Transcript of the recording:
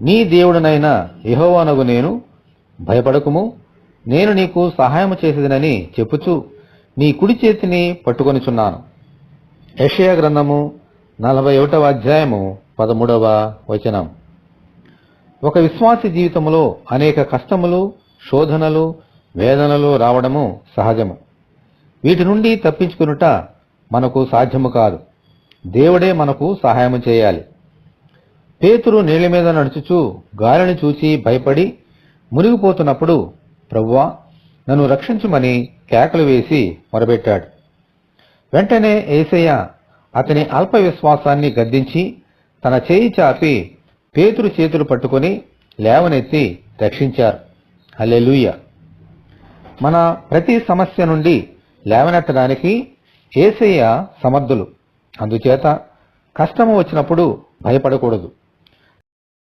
నీ దేవుడనైన యహోవానగు నేను భయపడకుము. నేను నీకు సహాయము చేసేదినని చెప్పుచు నీ కుడి చేతిని పట్టుకొనిచున్నాను. యషయా గ్రంథము నలభై ఒకటవ అధ్యాయము పదమూడవ వచనం. ఒక విశ్వాసి జీవితంలో అనేక కష్టములు శోధనలు వేదనలు రావడము సహజము. వీటి నుండి తప్పించుకునుట మనకు సాధ్యము కాదు. దేవుడే మనకు సహాయము చేయాలి. పేతురు నీళ్ళ మీద నడుచుచూ గాలిని చూచి భయపడి మునిగిపోతున్నప్పుడు ప్రవ్వా నన్ను రక్షించుమని కేకలు వేసి మొరబెట్టాడు వెంటనే ఏసయ్య అతని అల్ప విశ్వాసాన్ని గద్దించి తన చేయి చాపి పేతురు చేతులు పట్టుకొని లేవనెత్తి రక్షించారు. హల్లెలూయ! మన ప్రతి సమస్య నుండి లేవనెత్తడానికి ఏసయ్య సమర్థులు. అందుచేత కష్టము వచ్చినప్పుడు భయపడకూడదు.